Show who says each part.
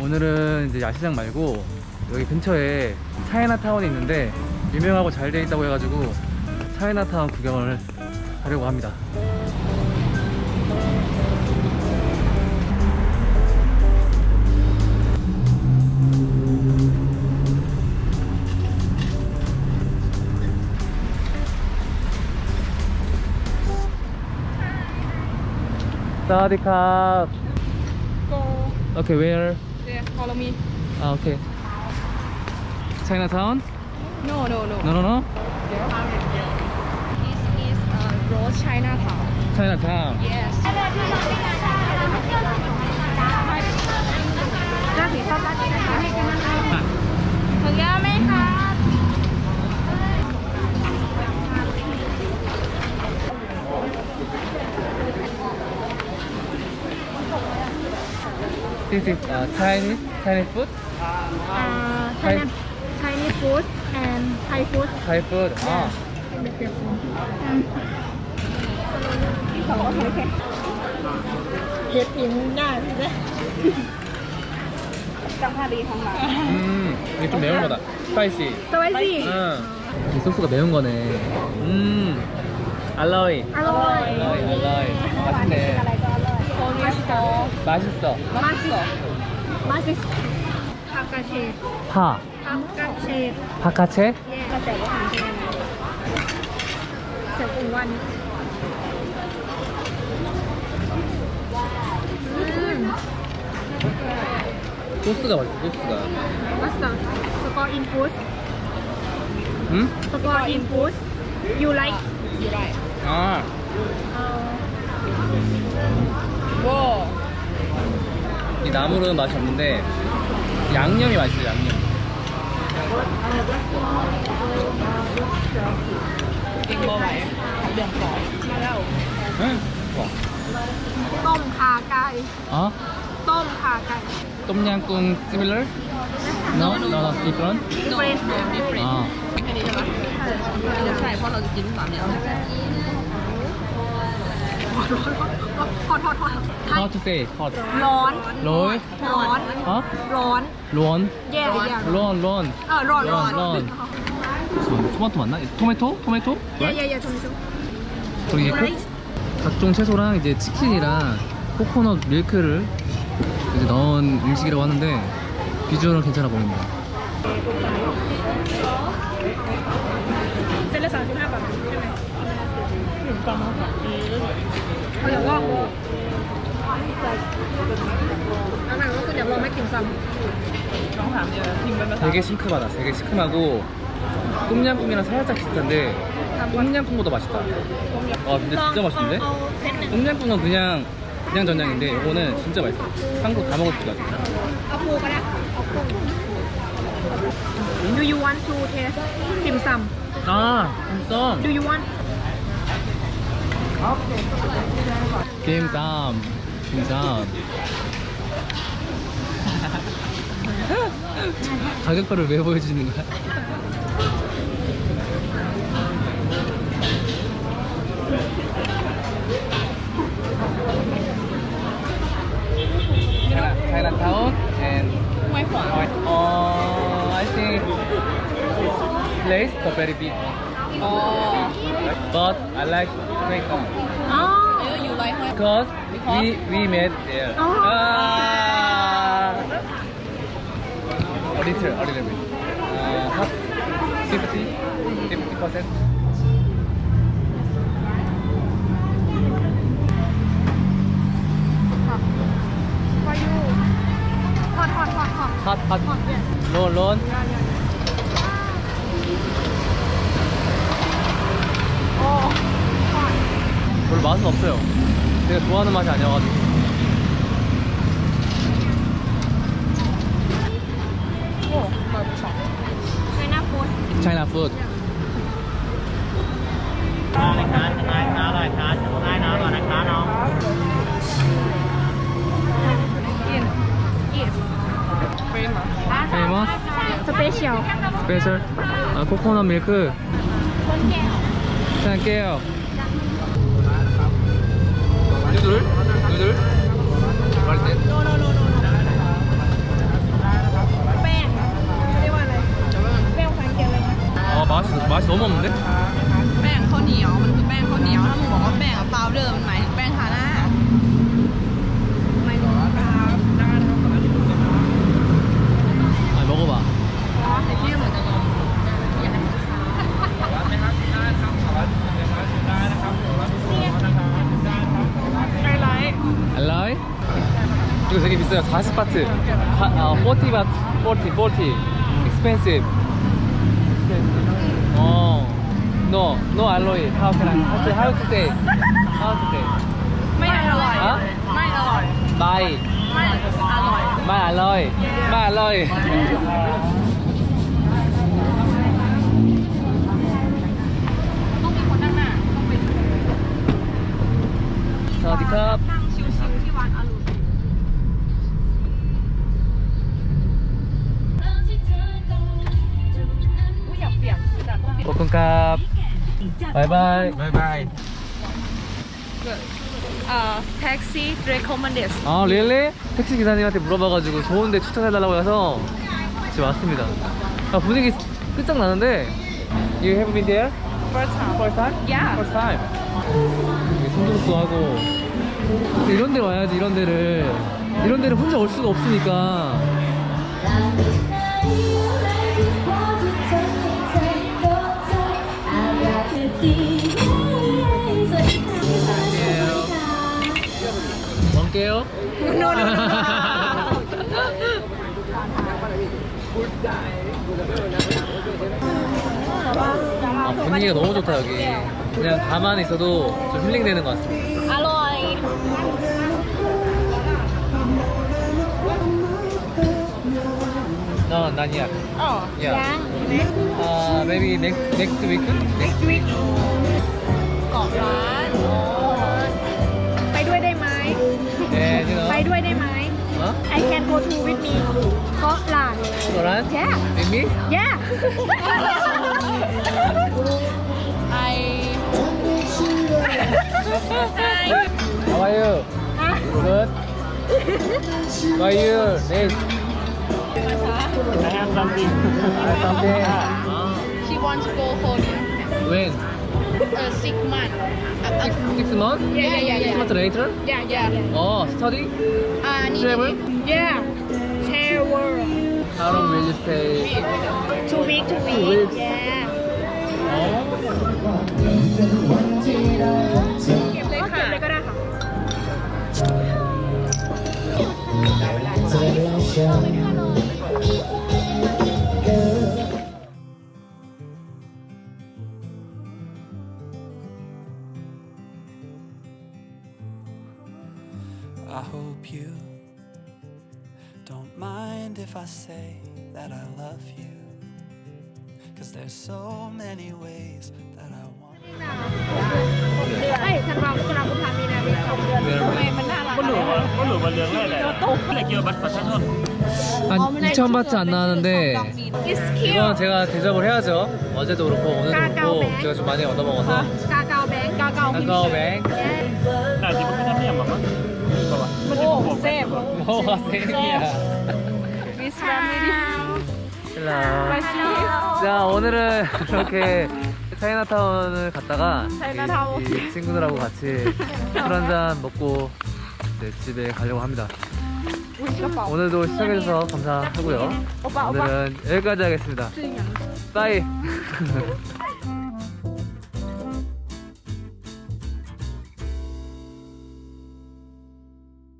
Speaker 1: 오늘은 이제 야시장 말고 여기 근처에 차이나타운이 있는데 유명하고 잘 돼 있다고 해가지고 차이나타운 구경을 하려고 합니다. 사와디캅.
Speaker 2: Go.
Speaker 1: Okay, where?
Speaker 2: Follow me.
Speaker 1: Ah, okay. Chinatown?
Speaker 2: No, no, no.
Speaker 1: No, no, no.
Speaker 2: This is uh, Rose Chinatown.
Speaker 1: Chinatown. Yes. ก็สีส้
Speaker 2: มรัดเองนะคะให้กันนะคะถึงแล้วไหมคะ
Speaker 1: This is uh, Chinese Chinese food.
Speaker 2: Uh,
Speaker 1: Thai-
Speaker 2: Chinese food and Thai food.
Speaker 1: Thai food.
Speaker 2: Ah. Um, Hết tiếng Nga rồi đấy.
Speaker 1: 음, 이게 좀 매운 거다.
Speaker 2: Spicy. Spicy.
Speaker 1: 응. 이 소스가 매운 거네. 음. 알로이.
Speaker 2: Aloy. 맛있어.
Speaker 1: 맛있어.
Speaker 2: 맛있어. 바깥이.
Speaker 1: 파.
Speaker 2: 바깥이. 바깥에? 예.
Speaker 1: 소스가 음. 맛있어, 소스가.
Speaker 2: 맛있어. 저거 인풋.
Speaker 1: 응?
Speaker 2: 저거 인풋. You like? You like.
Speaker 1: 아.
Speaker 2: 어. 와.
Speaker 1: 이 나물은 맛이 없는데 양념이 맛있어, 양념.
Speaker 2: กินบ่ไหวเดือดก่อนมาแล้ว
Speaker 1: 응? 와.
Speaker 2: ต้มขาไก่
Speaker 1: 어?
Speaker 2: ต้มขาไก่
Speaker 1: 똠양꿍 similar? No, no, no, different.
Speaker 2: เฟรนช์
Speaker 1: 아,
Speaker 2: อันนี้ใช่ไหมใช่เพราะเราจะกินสามอย่าง ทอดทอดทอด
Speaker 1: how to say hot?
Speaker 2: ร้อน
Speaker 1: 롤?
Speaker 2: ร้อน
Speaker 1: 어?
Speaker 2: ร้อน
Speaker 1: 론?
Speaker 2: แย่แย่
Speaker 1: 론, 론.
Speaker 2: เออร้อนร้อน
Speaker 1: 런, 런. 잠깐만, 토마토 맞나? 토마토? 토마토?
Speaker 2: แย่แย่แย่ชมชม
Speaker 1: 그리고 이게 코, 각종 채소랑 이제 치킨이랑 코코넛 밀크를 이제 넣은 음식이라고 하는데 비주얼은 괜찮아 보입니다.
Speaker 2: เส้นละสามสิบห้าบาทใช่ไหมถึงกล่องมาสองปีเขาอยา กลองแล้วไหนว่าคุณอยากลองไม่กินซ้ำลองถามเดียวทิ้งไปไหม
Speaker 1: 되게 시큼하다. 되게 시큼하고 똠양꿍이랑 살짝 비슷한데 똠양꿍보다 맛있다. 아 근데 진짜 맛있는데?
Speaker 2: เอาเส้นหนึ่ง
Speaker 1: 똠양꿍은 그냥 그냥 전장인데 이거는 진짜 맛있어. 한국 다 먹을 것 같아.
Speaker 2: เอาปูก็ได้เอากุ้ง Do you want to taste dim sum
Speaker 1: 아, dimsum.
Speaker 2: Do you want
Speaker 1: 김쌈 김쌈 가격표를 왜 보여주는 거야?
Speaker 2: Thailand town and Hoi Hoa.
Speaker 1: Uh, I think place the very big.
Speaker 2: Oh.
Speaker 1: But I like Hong
Speaker 2: Kong Oh, you like Hong because,
Speaker 1: because we we met there.
Speaker 2: Oh.
Speaker 1: Ah. Uh, a little, a little bit. Uh, 50, 50 percent. Hot, hot,
Speaker 2: hot, hot. Hot, hot. hot
Speaker 1: Loan loan.
Speaker 2: Yeah, yeah.
Speaker 1: 별로 맛은 없어요. 제가 좋아하는 맛이 아니어가지고.
Speaker 2: 오, 맛있어. China food.
Speaker 1: China food.
Speaker 3: ได้เลยครับได้ค Noodle? Noodle? แป้งเรีว่าอะไร แป้งพันเกียเลยนะ 아, 맛 이,
Speaker 1: 맛이 너무 없는 데?
Speaker 3: แป้งข้าวเหนียว มันคือแป้ง
Speaker 2: ข้าว
Speaker 1: เหนียว ถ้ามึงบอกว่าแป้งอะพาวเดอร์ 이거 되게 비싸요. 40바트. 사, 아, 40바트. 40, 40. expensive. 어. No, no alloy. How can I? How to, how to say? How to say?
Speaker 2: ไม่อร่อย
Speaker 1: ฮะ
Speaker 2: ไม่อร่อย
Speaker 1: Buy.
Speaker 2: ไม่อร่อย
Speaker 1: ไม่อร่อยไม่อร่อย
Speaker 2: ต้องมีคนนั่งหน้าต้องเป็น
Speaker 1: สวัสดีครับ 값 바이바이.
Speaker 3: 바이바이.
Speaker 2: 그, 어, 택시 recommended.
Speaker 1: 아, 릴리? 택시 기사님한테 물어봐가지고 좋은데 추천해달라고 해서 지금 왔습니다 아, 분위기 끝장나는데 You have been there?
Speaker 2: First time
Speaker 1: First time?
Speaker 2: Yeah
Speaker 1: First time 손등수 하고 이런 데 와야지 이런 데를 이런 데를 혼자 올 수가 없으니까 먹게요. 아, 분위기가 너무 좋다 여기. 그냥 가만히 있어도 좀 힐링되는 것 같습니다. No, not
Speaker 2: yet. Oh,
Speaker 1: Yeah.
Speaker 2: yeah.
Speaker 1: Uh, maybe next next week. Next week.
Speaker 2: เกาะร้านไปด้วยได้ไหม
Speaker 1: Yeah, you know.
Speaker 2: ไปด้วยได้ไหม
Speaker 1: Huh?
Speaker 2: I can go to with me เกาะหลาน
Speaker 1: Alright.
Speaker 2: Yeah
Speaker 1: With me?
Speaker 2: yeah I I
Speaker 1: How are you? Good. How are you? Nice.
Speaker 3: I have something.
Speaker 1: something
Speaker 2: She wants to go Korea
Speaker 1: when
Speaker 2: uh, six months uh,
Speaker 1: six, six months
Speaker 2: yeah yeah yeah
Speaker 1: six
Speaker 2: yeah
Speaker 1: months later
Speaker 2: yeah yeah
Speaker 1: oh study
Speaker 2: อ่านี่
Speaker 1: Travel?
Speaker 2: yeah travel
Speaker 1: how long will you stay
Speaker 2: two week two
Speaker 1: Two
Speaker 2: week
Speaker 1: weeks.
Speaker 2: yeah
Speaker 1: oh
Speaker 2: เก็บเลยค่ะเก็บเลยก็ได้ค่ะ
Speaker 4: I hope you don't mind if I say that I love you. Cause there's so many ways that I want.
Speaker 2: เอ้ยธันวาคมกุมภาพันธ์มีนาคมสองเดือนทำไมมันน่ารัก
Speaker 3: ก็หลูว่าก็หลูมาเรื่องแรกเลยไม่ได้เกี่ยวกับบัตรประชาชน
Speaker 1: 한 2,000바트 안 나왔는데
Speaker 2: It's cute
Speaker 1: 이건 제가 대접을 해야죠 어제도 그렇고 오늘도
Speaker 2: 까까오
Speaker 1: 그렇고
Speaker 2: 뱅.
Speaker 1: 제가 좀 많이 얻어먹어서
Speaker 2: กาเกาแบงก์กาเกา
Speaker 1: 까까오뱅 Wow, 생일이야.
Speaker 2: Miss family.
Speaker 1: 자, 오늘은 이렇게 차이나타운을 갔다가
Speaker 2: 이
Speaker 1: 친구들하고 같이 술 한잔 먹고 이제 집에 가려고 합니다. 오늘도 시청해주셔서 감사하고요. 오늘은 여기까지 하겠습니다. 빠이.